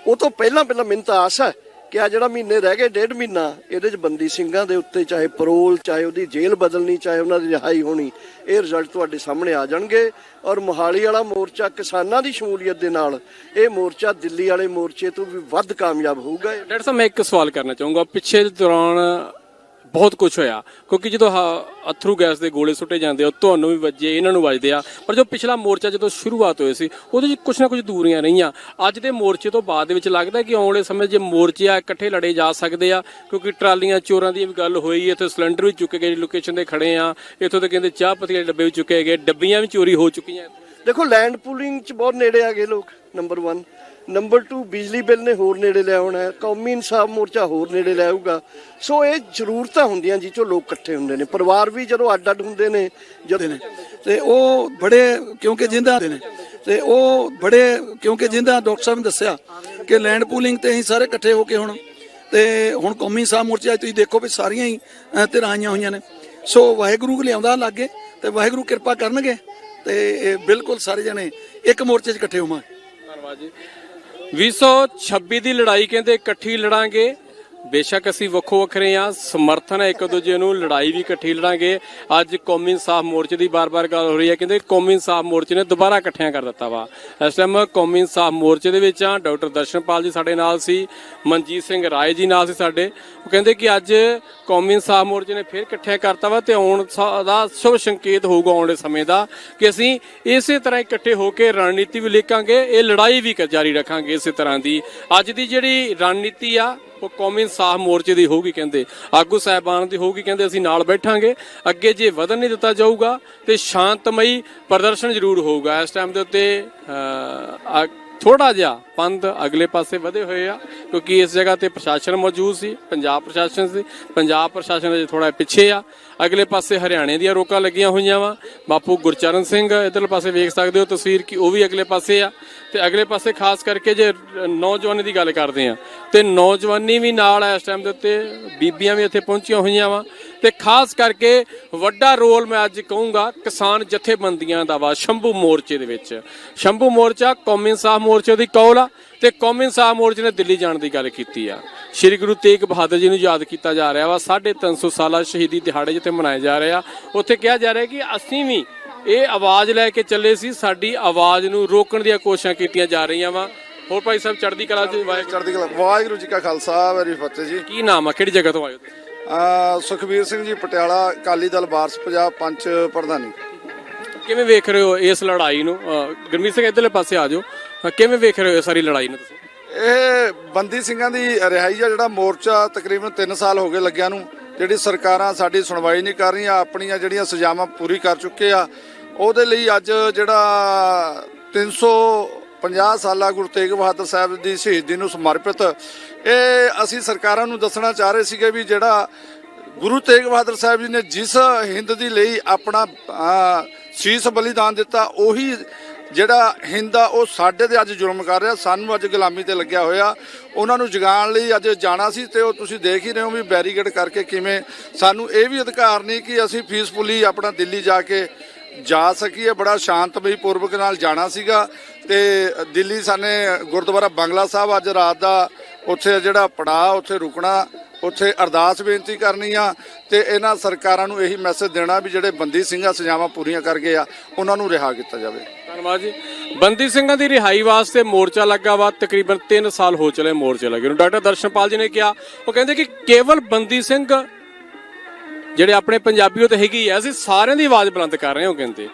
ਉਹ ਤੋਂ ਪਹਿਲਾਂ ਪਹਿਲਾਂ ਮੈਨੂੰ ਤਾਂ ਆਸ ਹੈ ਕਿ ਆ ਜਿਹੜਾ ਮਹੀਨੇ ਰਹਿ ਗਏ, ਡੇਢ ਮਹੀਨਾ, ਇਹਦੇ ਚ ਬੰਦੀ ਸਿੰਘਾਂ ਦੇ ਉੱਤੇ, ਚਾਹੇ ਪਰੋਲ ਚਾਹੇ ਉਹਦੀ ਜੇਲ੍ਹ ਬਦਲਣੀ, ਚਾਹੇ ਉਹਨਾਂ ਦੀ ਰਿਹਾਈ ਹੋਣੀ, ਇਹ ਰਿਜ਼ਲਟ ਤੁਹਾਡੇ ਸਾਹਮਣੇ ਆ ਜਾਣਗੇ। ਔਰ ਮੋਹਾਲੀ ਵਾਲਾ ਮੋਰਚਾ ਕਿਸਾਨਾਂ ਦੀ ਸ਼ਮੂਲੀਅਤ ਦੇ ਨਾਲ, ਇਹ ਮੋਰਚਾ ਦਿੱਲੀ ਵਾਲੇ ਮੋਰਚੇ ਤੋਂ ਵੀ ਵੱਧ ਕਾਮਯਾਬ ਹੋਊਗਾ। ਡਾਕਟਰ ਸਾਹਿਬ, ਮੈਂ ਇੱਕ ਸਵਾਲ ਕਰਨਾ ਚਾਹੂੰਗਾ। ਪਿੱਛੇ ਦੌਰਾਨ ਬਹੁਤ ਕੁਝ ਹੋਇਆ। ਕਿਉਂਕਿ ਜਦੋਂ ਹ- ਅਥਰੂ ਗੈਸ ਦੇ ਗੋਲੇ ਸੁੱਟੇ ਜਾਂਦੇ ਆ, ਤੁਹਾਨੂੰ ਵੀ ਵੱਜੇ, ਇਹਨਾਂ ਨੂੰ ਵੱਜਦੇ ਆ। ਪਰ ਜੋ ਪਿਛਲਾ ਮੋਰਚਾ ਜਦੋਂ ਸ਼ੁਰੂਆਤ ਹੋਈ ਸੀ, ਉਹਦੇ 'ਚ ਕੁਝ ਨਾ ਕੁਝ ਦੂਰੀਆਂ ਰਹੀਆਂ। ਅੱਜ ਦੇ ਮੋਰਚੇ ਤੋਂ ਬਾਅਦ ਦੇ ਵਿੱਚ ਲੱਗਦਾ ਕਿ ਆਉਣ ਵਾਲੇ ਸਮੇਂ ਜੇ ਮੋਰਚੇ ਆ, ਇਕੱਠੇ ਲੜੇ ਜਾ ਸਕਦੇ ਆ, ਕਿਉਂਕਿ ਟਰਾਲੀਆਂ, ਚੋਰਾਂ ਦੀ ਵੀ ਗੱਲ ਹੋਈ, ਇੱਥੇ ਸਿਲੰਡਰ ਵੀ ਚੁੱਕੇ ਗਏ ਲੋਕੇਸ਼ਨ ਤੇ ਖੜੇ ਆ। ਇੱਥੋਂ ਤੇ ਕਹਿੰਦੇ ਚਾਹ ਪੱਤੀ ਦੇ ਡੱਬੇ ਵੀ ਚੁੱਕੇ ਗਏ ਡੱਬੀਆਂ ਵੀ ਚੋਰੀ ਹੋ ਚੁੱਕੀਆਂ। ਦੇਖੋ, ਲੈਂਡ ਪੂਲਿੰਗ ਚ ਬਹੁਤ ਨੇੜੇ ਆ ਗਏ ਲੋਕ ਨੰਬਰ 1 ਨੰਬਰ 2 ਬਿਜਲੀ ਬਿੱਲ ਨੇ ਹੋਰ ਨੇੜੇ ਲੈ ਆਉਣਾ ਹੈ ਕੌਮੀ ਇਨਸਾਫ ਮੋਰਚਾ ਹੋਰ ਨੇੜੇ ਲੈ ਆਊਗਾ। ਸੋ ਇਹ ਜ਼ਰੂਰਤਾਂ ਹੁੰਦੀਆਂ ਜੀ ਚੋਂ ਲੋਕ ਇਕੱਠੇ ਹੁੰਦੇ ਨੇ ਪਰਿਵਾਰ ਵੀ ਜਦੋਂ ਅੱਡ ਅੱਡ ਹੁੰਦੇ ਨੇ ਜਦੋਂ ਨੇ। ਤੇ ਉਹ ਬੜੇ ਕਿਉਂਕਿ ਜਿੰਦਾ ਨੇ। ਤੇ ਉਹ ਬੜੇ ਕਿਉਂਕਿ ਜਿੰਦਾ ਡਾਕਟਰ ਸਾਹਿਬ ਨੇ ਦੱਸਿਆ ਕਿ ਲੈਂਡ ਪੂਲਿੰਗ ਤੇ ਅਸੀਂ ਸਾਰੇ ਇਕੱਠੇ ਹੋ ਕੇ ਹੁਣ ਤੇ ਹੁਣ ਕੌਮੀ ਸਾਹ ਮੋਰਚਾ ਤੁਸੀਂ ਦੇਖੋ ਵੀ ਸਾਰੀਆਂ ਹੀ ਧਿਰਾਂ ਆਈਆਂ ਹੋਈਆਂ ਨੇ। ਸੋ ਵਾਹਿਗੁਰੂ ਲਿਆਉਂਦਾ ਲਾਗੇ ਤੇ ਵਾਹਿਗੁਰੂ ਕਿਰਪਾ ਕਰਨਗੇ ਤੇ ਇਹ ਬਿਲਕੁਲ ਸਾਰੇ ਜਣੇ ਇੱਕ ਮੋਰਚੇ 'ਚ ਇਕੱਠੇ ਹੋਵਾਂਗੇ। ਧੰਨਵਾਦ ਜੀ। 226 ਦੀ ਲੜਾਈ ਕਹਿੰਦੇ ਇਕੱਠੀ ਲੜਾਂਗੇ। ਬੇਸ਼ੱਕ ਅਸੀਂ ਵੱਖੋ ਵੱਖਰੇ ਆ ਸਮਰਥਨ ਹੈ ਇੱਕ ਦੂਜੇ ਨੂੰ, ਲੜਾਈ ਵੀ ਇਕੱਠੀ ਲੜਾਂਗੇ। ਅੱਜ ਕੌਮੀ ਇਨਸਾਫ ਮੋਰਚੇ ਦੀ ਬਾਰ-ਬਾਰ ਗੱਲ ਹੋ ਰਹੀ ਹੈ, ਕਹਿੰਦੇ ਕੌਮੀ ਇਨਸਾਫ ਮੋਰਚੇ ਨੇ ਦੁਬਾਰਾ ਇਕੱਠਿਆਂ ਕਰ ਦਿੱਤਾ ਵਾ। ਇਸ ਟਾਈਮ ਕੌਮੀ ਇਨਸਾਫ ਮੋਰਚੇ ਦੇ ਵਿੱਚ ਆ ਡਾਕਟਰ ਦਰਸ਼ਨਪਾਲ ਜੀ ਸਾਡੇ ਨਾਲ ਸੀ, ਮਨਜੀਤ ਸਿੰਘ ਰਾਏ ਜੀ ਨਾਲ ਸੀ ਸਾਡੇ। ਉਹ ਕਹਿੰਦੇ ਕਿ ਅੱਜ ਕੌਮੀ ਇਨਸਾਫ ਮੋਰਚੇ ਨੇ ਫਿਰ ਇਕੱਠਿਆਂ ਕਰਤਾ ਵਾ ਤੇ ਆਉਣ ਸਾ- ਦਾ ਸ਼ੁਭ ਸੰਕੇਤ ਹੋਊਗਾ ਆਉਣ ਦੇ ਸਮੇਂ ਦਾ ਕਿ ਅਸੀਂ ਇਸੇ ਤਰ੍ਹਾਂ ਇਕੱਠੇ ਹੋ ਕੇ ਰਣਨੀਤੀ ਵੀ ਲਿਖਾਂਗੇ, ਇਹ ਲੜਾਈ ਵੀ ਜਾਰੀ ਰੱਖਾਂਗੇ ਇਸੇ ਤਰ੍ਹਾਂ ਦੀ। ਅੱਜ ਦੀ ਜਿਹੜੀ ਰਣਨੀਤੀ ਆ ਉਹ ਕੌਮੀ ਇਨਸਾਫ ਮੋਰਚੇ ਦੀ ਹੋਊਗੀ ਕਹਿੰਦੇ। ਆਗੂ ਸਾਹਿਬਾਨ ਦੀ ਹੋਊਗੀ ਕਹਿੰਦੇ, ਅਸੀਂ ਨਾਲ ਬੈਠਾਂਗੇ। ਅੱਗੇ ਜੇ ਵਧਣ ਨਹੀਂ ਦਿੱਤਾ ਜਾਊਗਾ ਤੇ ਸ਼ਾਂਤਮਈ ਪ੍ਰਦਰਸ਼ਨ ਜ਼ਰੂਰ ਹੋਊਗਾ। ਇਸ ਟਾਈਮ ਦੇ ਉੱਤੇ ਅ- ਥੋੜਾ ਜਿਹਾ ਪੰਧ ਅਗਲੇ ਪਾਸੇ ਵਧੇ ਹੋਏ ਆ, ਕਿਉਂਕਿ ਇਸ ਜਗ੍ਹਾ ਤੇ ਪ੍ਰਸ਼ਾਸਨ ਮੌਜੂਦ ਸੀ, ਪੰਜਾਬ ਪ੍ਰਸ਼ਾਸਨ ਸੀ, ਪੰਜਾਬ ਪ੍ਰਸ਼ਾਸਨ ਅਜੇ ਥੋੜਾ ਪਿੱਛੇ ਆ। ਅਗਲੇ ਪਾਸੇ ਹਰਿਆਣੇ ਦੀਆਂ ਰੋਕਾਂ ਲੱਗੀਆਂ ਹੋਈਆਂ ਵਾ। ਬਾਪੂ ਗੁਰਚਰਨ ਸਿੰਘ, ਇਧਰਲੇ ਪਾਸੇ ਵੇਖ ਸਕਦੇ ਹੋ ਤਸਵੀਰ ਕਿ ਉਹ ਵੀ ਅਗਲੇ ਪਾਸੇ ਆ। ਤੇ ਅਗਲੇ ਪਾਸੇ ਖਾਸ ਕਰਕੇ ਜੇ ਨੌਜਵਾਨੀ ਦੀ ਗੱਲ ਕਰਦੇ ਆ, ਤੇ ਨੌਜਵਾਨੀ ਵੀ ਨਾਲ ਇਸ ਟਾਈਮ ਦੇ ਉੱਤੇ, ਬੀਬੀਆਂ ਵੀ ਇੱਥੇ ਪਹੁੰਚੀਆਂ ਹੋਈਆਂ ਵਾ। ਤੇ ਖਾਸ ਕਰਕੇ ਵੱਡਾ ਰੋਲ ਮੈਂ ਅੱਜ ਕਹੂੰਗਾ ਕਿਸਾਨ ਜਥੇਬੰਦੀਆਂ ਦਾ ਵਾ ਸ਼ੰਭੂ ਮੋਰਚੇ ਦੇ ਵਿੱਚ। ਸ਼ੰਭੂ ਮੋਰਚਾ ਕੌਮੀ ਇਨਸਾਫ ਮੋਰਚੇ ਦੀ ਕੌਲ ਆ ਤੇ ਕੌਮੀ ਇਨਸਾਫ ਮੋਰਚੇ ਨੇ ਦਿੱਲੀ ਜਾਣ ਦੀ ਗੱਲ ਕੀਤੀ ਆ। ਸ਼੍ਰੀ ਗੁਰੂ ਤੇਗ ਬਹਾਦਰ ਜੀ ਨੂੰ ਯਾਦ ਕੀਤਾ ਜਾ ਰਿਹਾ ਵਾ 350 ਸਾਲਾ ਸ਼ਹੀਦੀ ਦਿਹਾੜੇ ਜਿੱਥੇ ਮਨਾਏ ਜਾ ਰਹੇ ਆ। ਉੱਥੇ ਕਿਹਾ ਜਾ ਰਿਹਾ ਕਿ ਅਸੀਂ ਵੀ ਇਹ ਆਵਾਜ਼ ਲੈ ਕੇ ਚੱਲੇ ਸੀ ਸਾਡੀ ਆਵਾਜ਼ ਨੂੰ ਰੋਕਣ ਦੀਆਂ ਕੋਸ਼ਿਸ਼ਾਂ ਕੀਤੀਆਂ ਜਾ ਰਹੀਆਂ ਵਾ। ਹੋਰ ਭਾਈ ਸਾਹਿਬ ਚੜ੍ਹਦੀ ਕਲਾ ਜੀ ਵਾਹਿਗੁਰੂ। ਚੜ੍ਹਦੀ ਕਲਾ ਵਾਹਿਗੁਰੂ ਜੀ ਕਾ ਖਾਲਸਾ ਵੈਰੀ ਫਤਿਹ ਜੀ। ਕੀ ਨਾਮ ਆ? ਕਿਹੜੀ ਜਗ੍ਹਾ ਤੋਂ ਆਏ ਹੋ ਸੁਖਬੀਰ ਸਿੰਘ ਜੀ ਪਟਿਆਲਾ ਅਕਾਲੀ ਦਲ ਵਾਰਸ ਪੰਜਾਬ ਪੰਚ ਪ੍ਰਧਾਨੀ। ਕਿਵੇਂ ਵੇਖ ਰਹੇ ਹੋ ਇਸ ਲੜਾਈ ਨੂੰ? ਗੁਰਮੀਤ ਸਿੰਘ ਇਧਰਲੇ ਪਾਸੇ ਆ ਜਾਓ। ਕਿਵੇਂ ਵੇਖ ਰਹੇ ਹੋ ਸਾਰੀ ਲੜਾਈ ਨੂੰ ਤੁਸੀਂ? ਇਹ ਬੰਦੀ ਸਿੰਘਾਂ ਦੀ ਰਿਹਾਈ ਆ ਜਿਹੜਾ ਮੋਰਚਾ ਤਕਰੀਬਨ 3 ਸਾਲ ਹੋ ਗਏ ਲੱਗਿਆ ਨੂੰ ਜਿਹੜੀ ਸਰਕਾਰਾਂ ਸਾਡੀ ਸੁਣਵਾਈ ਨਹੀਂ ਕਰ ਰਹੀਆਂ ਆਪਣੀਆਂ ਜਿਹੜੀਆਂ ਸਜ਼ਾਵਾਂ ਪੂਰੀ ਕਰ ਚੁੱਕੇ ਆ ਉਹਦੇ ਲਈ ਅੱਜ ਜਿਹੜਾ 350 ਸਾਲਾ ਗੁਰੂ ਤੇਗ ਬਹਾਦਰ ਸਾਹਿਬ ਦੀ ਸ਼ਹੀਦੀ ਨੂੰ ਸਮਰਪਿਤ। ਇਹ ਅਸੀਂ ਸਰਕਾਰਾਂ ਨੂੰ ਦੱਸਣਾ ਚਾਹ ਰਹੇ ਸੀਗੇ ਵੀ ਜਿਹੜਾ ਗੁਰੂ ਤੇਗ ਬਹਾਦਰ ਸਾਹਿਬ ਜੀ ਨੇ ਜਿਸ ਹਿੰਦ ਦੀ ਲਈ ਆਪਣਾ ਸੀਸ ਬਲੀਦਾਨ ਦਿੱਤਾ, ਉਹੀ ਜਿਹੜਾ ਹਿੰਦ ਆ, ਉਹ ਸਾਡੇ ਤੇ ਅੱਜ ਜ਼ੁਲਮ ਕਰ ਰਿਹਾ, ਸਾਨੂੰ ਅੱਜ ਗੁਲਾਮੀ ਤੇ ਲੱਗਿਆ ਹੋਇਆ। ਉਹਨਾਂ ਨੂੰ ਜਗਾਉਣ ਲਈ ਅੱਜ ਜਾਣਾ ਸੀ ਤੇ ਉਹ ਤੁਸੀਂ ਦੇਖ ਹੀ ਰਹੇ ਹੋ ਵੀ ਬੈਰੀਕੇਡ ਕਰਕੇ ਕਿਵੇਂ ਸਾਨੂੰ ਇਹ ਵੀ ਅਧਿਕਾਰ ਨਹੀਂ ਕਿ ਅਸੀਂ ਫੀਸਫੁਲੀ ਆਪਣਾ ਦਿੱਲੀ ਜਾ ਕੇ ਜਾ ਸਕੀਏ। ਬੜਾ ਸ਼ਾਂਤਮਈ ਪੂਰਵਕ ਨਾਲ ਜਾਣਾ ਸੀਗਾ। ਤੇ ਦਿੱਲੀ ਸਾਨੇ ਗੁਰਦੁਆਰਾ ਬੰਗਲਾ ਸਾਹਿਬ ਅੱਜ ਰਾਤ ਦਾ ਉੱਥੇ ਜਿਹੜਾ ਪੜਾ ਉੱਥੇ ਰੁਕਣਾ, ਉੱਥੇ ਅਰਦਾਸ ਬੇਨਤੀ ਕਰਨੀ ਆ ਤੇ ਇਹਨਾਂ ਸਰਕਾਰਾਂ ਨੂੰ ਇਹੀ ਮੈਸੇਜ ਦੇਣਾ ਵੀ ਜਿਹੜੇ ਬੰਦੀ ਸਿੰਘਾਂ ਸਜ਼ਾਵਾਂ ਪੂਰੀਆਂ ਕਰ ਗਏ ਆ, ਉਹਨਾਂ ਨੂੰ ਰਿਹਾ ਕੀਤਾ ਜਾਵੇ। ਧੰਨਵਾਦ ਜੀ। ਬੰਦੀ ਸਿੰਘਾਂ ਦੀ ਰਿਹਾਈ ਵਾਸਤੇ ਮੋਰਚਾ ਲੱਗਾ ਵਾ, ਤਕਰੀਬਨ 3 ਸਾਲ ਹੋ ਚਲੇ ਮੋਰਚੇ ਲੱਗੇ ਨੂੰ। ਡਾਕਟਰ ਦਰਸ਼ਨਪਾਲ ਜੀ ਨੇ ਕਿਹਾ, ਉਹ ਕਹਿੰਦੇ ਕਿ ਕੇਵਲ ਬੰਦੀ ਸਿੰਘ ਜਿਹੜੇ ਆਪਣੇ ਪੰਜਾਬੀਓ ਤੇ ਹੈਗੀ ਆ, ਅਸੀਂ ਸਾਰਿਆਂ ਦੀ ਆਵਾਜ਼ ਬੁਲੰਦ ਕਰ ਰਹੇ ਹਾਂ ਉਹ ਕਹਿੰਦੇ।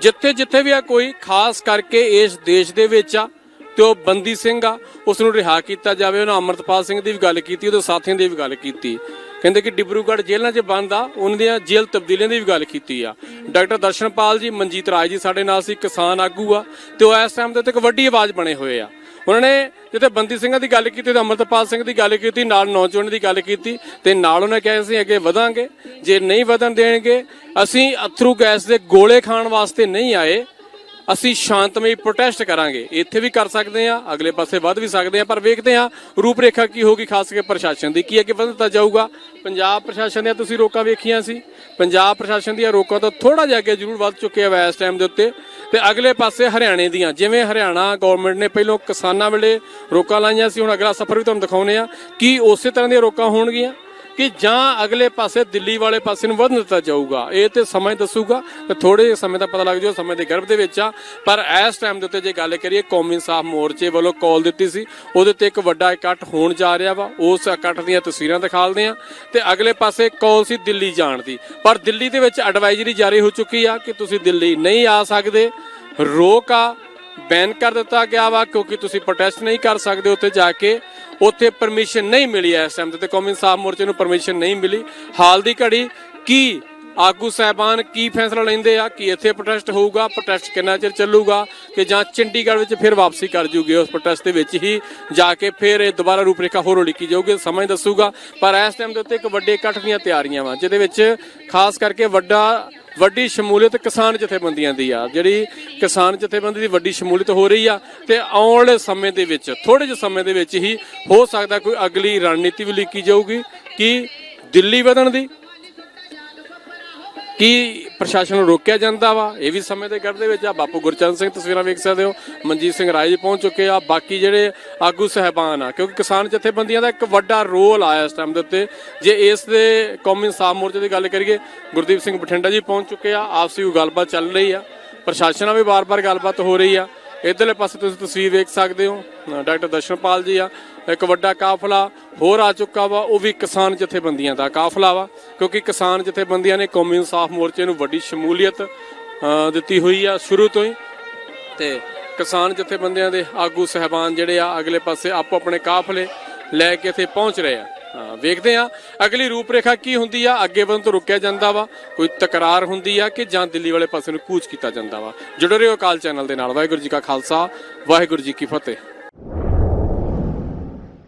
ਜਿੱਥੇ ਜਿੱਥੇ ਵੀ ਆ ਕੋਈ, ਖਾਸ ਕਰਕੇ ਇਸ ਦੇਸ਼ ਦੇ ਵਿੱਚ ਆ, ਤੇ ਉਹ ਬੰਦੀ ਸਿੰਘ ਆ ਉਸ ਨੂੰ ਰਿਹਾ ਕੀਤਾ ਜਾਵੇ, ਉਹਨਾਂ ਅਮਰਤਪਾਲ ਸਿੰਘ ਦੀ ਵੀ ਗੱਲ ਕੀਤੀ, ਉਹਦੇ ਸਾਥੀਆਂ ਦੀ ਵੀ ਗੱਲ ਕੀਤੀ। ਕਹਿੰਦੇ ਕਿ ਡਿਬਰੂਗੜ੍ਹ ਜੇਲ੍ਹਾਂ 'ਚ ਬੰਦ ਆ ਉਹਨਾਂ ਦੀਆਂ ਜੇਲ੍ਹ ਤਬਦੀਲੀਆਂ ਦੀ ਵੀ ਗੱਲ ਕੀਤੀ ਆ। ਡਾਕਟਰ ਦਰਸ਼ਨਪਾਲ ਜੀ, ਮਨਜੀਤ ਰਾਜ ਜੀ ਸਾਡੇ ਨਾਲ ਸੀ, ਕਿਸਾਨ ਆਗੂ ਆ, ਤੇ ਉਹ ਇਸ ਟਾਈਮ ਦੇ ਉੱਤੇ ਇੱਕ ਵੱਡੀ ਆਵਾਜ਼ ਬਣੇ ਹੋਏ ਆ। ਉਹਨਾਂ ਨੇ ਜਿੱਥੇ ਬੰਦੀ ਸਿੰਘਾਂ ਦੀ ਗੱਲ ਕੀਤੀ ਤੇ ਅਮਰਤਪਾਲ ਸਿੰਘ ਦੀ ਗੱਲ ਕੀਤੀ, ਨਾਲ ਨੌਜਵਾਨ ਦੀ ਗੱਲ ਕੀਤੀ, ਤੇ ਨਾਲ ਉਹਨਾਂ ਕਿਹਾ ਸੀ ਅੱਗੇ ਵਧਾਂਗੇ, ਜੇ ਨਹੀਂ ਵਧਣ ਦੇਣਗੇ, ਅਸੀਂ ਅਥਰੂ ਗੈਸ ਦੇ ਗੋਲੇ ਖਾਣ ਵਾਸਤੇ ਨਹੀਂ ਆਏ ਅਸੀਂ ਸ਼ਾਂਤਮਈ ਪ੍ਰੋਟੈਸਟ ਕਰਾਂਗੇ। ਇੱਥੇ ਵੀ ਕਰ ਸਕਦੇ ਆ ਅਗਲੇ ਪਾਸੇ ਵੱਧ ਵੀ ਸਕਦੇ ਆ ਪਰ ਵੇਖਦੇ ਆ ਰੂਪਰੇਖਾ ਕੀ ਹੋਗੀ ਖਾਸ ਕਰਕੇ ਪ੍ਰਸ਼ਾਸਨ ਦੀ, ਕੀ ਅੱਗੇ ਵਧਦਾ ਜਾਊਗਾ। ਪੰਜਾਬ ਪ੍ਰਸ਼ਾਸਨ ਦੀਆਂ ਤੁਸੀਂ ਰੋਕਾਂ ਵੇਖੀਆਂ ਸੀ। ਪੰਜਾਬ ਪ੍ਰਸ਼ਾਸਨ ਦੀਆਂ ਰੋਕਾਂ ਤੋਂ ਥੋੜਾ ਜਿਹਾ ਅੱਗੇ ਜ਼ਰੂਰ ਵੱਧ ਚੁੱਕੇ ਆ ਵਾ ਇਸ ਟਾਈਮ ਦੇ ਉੱਤੇ। ਤੇ ਅਗਲੇ ਪਾਸੇ ਹਰਿਆਣੇ ਦੀਆਂ, ਜਿਵੇਂ ਹਰਿਆਣਾ ਗਵਰਨਮੈਂਟ ਨੇ ਪਹਿਲਾਂ ਕਿਸਾਨਾਂ ਵੇਲੇ ਰੋਕਾਂ ਲਾਈਆਂ ਸੀ, ਹੁਣ ਅਗਲਾ ਸਫ਼ਰ ਵੀ ਤੁਹਾਨੂੰ ਦਿਖਾਉਨੇ ਆ ਕੀ ਉਸੇ ਤਰ੍ਹਾਂ ਦੀਆਂ ਰੋਕਾਂ ਹੋਣਗੀਆਂ? ਕਿ ਜਾਂ ਅਗਲੇ ਪਾਸੇ ਦਿੱਲੀ ਵਾਲੇ ਪਾਸੇ ਨੂੰ ਵਧਣ ਦਿੱਤਾ ਜਾਊਗਾ। ਇਹ ਤੇ ਸਮਾਂ ਦੱਸੂਗਾ ਤੇ ਥੋੜੇ ਜਿਹੇ ਸਮੇਂ ਦਾ ਪਤਾ ਲੱਗ ਜਾਊ ਸਮੇਂ ਦੇ ਗਰਭ ਦੇ ਵਿੱਚ ਆ। ਪਰ ਇਸ ਟਾਈਮ ਦੇ ਉੱਤੇ ਜੇ ਗੱਲ ਕਰੀਏ, ਕੌਮੀ ਇਨਸਾਫ ਮੋਰਚੇ ਵੱਲੋਂ ਕਾਲ ਦਿੱਤੀ ਸੀ। ਉਹਦੇ ਤੇ ਇੱਕ ਵੱਡਾ ਇਕੱਠ ਹੋਣ ਜਾ ਰਿਹਾ ਵਾ। ਉਸ ਇਕੱਠ ਦੀਆਂ ਤਸਵੀਰਾਂ ਦਿਖਾਲਦੇ ਆ ਤੇ ਅਗਲੇ ਪਾਸੇ ਕਾਲ ਸੀ ਦਿੱਲੀ ਜਾਣ ਦੀ। ਪਰ ਦਿੱਲੀ ਦੇ ਵਿੱਚ ਐਡਵਾਈਜ਼ਰੀ ਜਾਰੀ ਹੋ ਚੁੱਕੀ ਆ ਕਿ ਤੁਸੀਂ ਦਿੱਲੀ ਨਹੀਂ ਆ ਸਕਦੇ। ਰੋਕ ਆ ਬੈਨ ਕਰ ਦਿੱਤਾ ਗਿਆ ਵਾ ਕਿਉਂਕਿ ਤੁਸੀਂ ਪ੍ਰੋਟੈਸਟ ਨਹੀਂ ਕਰ ਸਕਦੇ ਉੱਥੇ ਜਾ ਕੇ। ਉੱਥੇ ਪਰਮਿਸ਼ਨ ਨਹੀਂ ਮਿਲੀ ਇਸ ਟਾਈਮ ਤੇ। ਕੌਮੀ ਇਨਸਾਫ ਮੋਰਚੇ ਨੂੰ ਪਰਮਿਸ਼ਨ ਨਹੀਂ ਮਿਲੀ। ਹਾਲ ਦੀ ਘੜੀ ਕੀ ਆਗੂ ਸਹਿਬਾਨ ਕੀ ਫੈਸਲਾ ਲੈਂਦੇ ਆ? ਕਿ ਇੱਥੇ ਪ੍ਰੋਟੈਸਟ ਹੋਊਗਾ? ਪ੍ਰੋਟੈਸਟ ਕਿੰਨਾ ਚਿਰ ਚੱਲੂਗਾ? ਕਿ ਜਾਂ ਚੰਡੀਗੜ੍ਹ ਵਿੱਚ ਫਿਰ ਵਾਪਸੀ ਕਰ ਜੂਗੇ? ਉਸ ਪ੍ਰੋਟੈਸਟ ਦੇ ਵਿੱਚ ਹੀ ਜਾ ਕੇ ਫਿਰ ਇਹ ਦੁਬਾਰਾ ਰੂਪਰੇਖਾ ਹੋਰ ਉਲੀਕੀ ਜਾਊਗੀ। ਸਮਾਂ ਹੀ ਦੱਸੂਗਾ। ਪਰ ਇਸ ਟਾਈਮ ਦੇ ਉੱਤੇ ਇੱਕ ਵੱਡੇ ਇਕੱਠ ਦੀਆਂ ਤਿਆਰੀਆਂ ਵਾ, ਜਿਹਦੇ ਵਿੱਚ ਖਾਸ ਕਰਕੇ ਵੱਡਾ ਵੱਡੀ ਸ਼ਮੂਲੀਅਤ ਕਿਸਾਨ ਜਥੇਬੰਦੀਆਂ ਦੀ ਆ। ਜਿਹੜੀ ਕਿਸਾਨ ਜਥੇਬੰਦੀ ਦੀ ਵੱਡੀ ਸ਼ਮੂਲੀਅਤ ਹੋ ਰਹੀ ਆ ਤੇ ਆਉਣ ਵਾਲੇ ਸਮੇਂ ਦੇ ਵਿੱਚ ਥੋੜੇ ਜਿਹੇ ਸਮੇਂ ਦੇ ਵਿੱਚ ਹੀ ਹੋ ਸਕਦਾ ਕੋਈ ਅਗਲੀ ਰਣਨੀਤੀ ਵੀ ਲਿਖੀ ਜਾਊਗੀ ਕਿ ਦਿੱਲੀ ਵਧਣ ਦੀ ਕੀ ਪ੍ਰਸ਼ਾਸਨ ਨੂੰ ਰੋਕਿਆ ਜਾਂਦਾ ਵਾ? ਇਹ ਵੀ ਸਮੇਂ ਦੇ ਗੜ ਦੇ ਵਿੱਚ ਆ। ਬਾਪੂ ਗੁਰਚਰਨ ਸਿੰਘ ਤਸਵੀਰਾਂ ਵੇਖ ਸਕਦੇ ਹੋ। ਮਨਜੀਤ ਸਿੰਘ ਰਾਏ ਜੀ ਪਹੁੰਚ ਚੁੱਕੇ ਆ। ਬਾਕੀ ਜਿਹੜੇ ਆਗੂ ਸਹਿਬਾਨ ਆ, ਕਿਉਂਕਿ ਕਿਸਾਨ ਜਥੇਬੰਦੀਆਂ ਦਾ ਇੱਕ ਵੱਡਾ ਰੋਲ ਆਇਆ ਇਸ ਟਾਈਮ ਦੇ ਉੱਤੇ। ਜੇ ਇਸ ਦੇ ਕੌਮੀ ਇਨਸਾਫ ਮੋਰਚੇ ਦੀ ਗੱਲ ਕਰੀਏ, ਗੁਰਦੀਪ ਸਿੰਘ ਬਠਿੰਡਾ ਜੀ ਪਹੁੰਚ ਚੁੱਕੇ ਆ। ਆਪਸੀ ਕੋਈ ਗੱਲਬਾਤ ਚੱਲ ਰਹੀ ਆ। ਪ੍ਰਸ਼ਾਸਨ ਨਾਲ ਵੀ ਵਾਰ ਵਾਰ ਗੱਲਬਾਤ ਹੋ ਰਹੀ ਆ। ਇਧਰਲੇ ਪਾਸੇ ਤੁਸੀਂ ਤਸਵੀਰ ਵੇਖ ਸਕਦੇ ਹੋ ਡਾਕਟਰ ਦਰਸ਼ਨਪਾਲ ਜੀ ਆ, ਇੱਕ ਵੱਡਾ ਕਾਫਲਾ ਹੋਰ ਆ ਚੁੱਕਾ ਵਾ, ਉਹ ਵੀ ਕਿਸਾਨ ਜਥੇਬੰਦੀਆਂ ਦਾ ਕਾਫਲਾ ਵਾ, ਕਿਉਂਕਿ ਕਿਸਾਨ ਜਥੇਬੰਦੀਆਂ ਨੇ ਕੌਮੀ ਇਨਸਾਫ ਮੋਰਚੇ ਨੂੰ ਵੱਡੀ ਸ਼ਮੂਲੀਅਤ ਦਿੱਤੀ ਹੋਈ ਆ ਸ਼ੁਰੂ ਤੋਂ ਹੀ। ਤੇ ਕਿਸਾਨ ਜਥੇਬੰਦੀਆਂ ਦੇ ਆਗੂ ਸਹਿਬਾਨ ਜਿਹੜੇ ਆ, ਅਗਲੇ ਪਾਸੇ ਆਪੋ ਆਪਣੇ ਕਾਫਲੇ ਲੈ ਕੇ ਇੱਥੇ ਪਹੁੰਚ ਰਹੇ ਆ। ਵੇਖਦੇ ਆ ਅਗਲੀ ਰੂਪਰੇਖਾ ਕੀ ਹੁੰਦੀ ਆ? ਅੱਗੇ ਵਧਣ ਤੋਂ ਰੁਕਿਆ ਜਾਂਦਾ ਵਾ। ਕੋਈ ਤਕਰਾਰ ਹੁੰਦੀ ਆ ਕਿ ਜਾਂ ਦਿੱਲੀ ਵਾਲੇ ਪਾਸੇ ਨੂੰ ਕੂਚ ਕੀਤਾ ਜਾਂਦਾ ਵਾ। ਜੁੜੇ ਰਹੋ ਅਕਾਲ ਚੈਨਲ ਦੇ ਨਾਲ। ਵਾਹਿਗੁਰੂ ਜੀ ਕਾ ਖਾਲਸਾ, ਵਾਹਿਗੁਰੂ ਜੀ ਕੀ ਫਤਿਹ।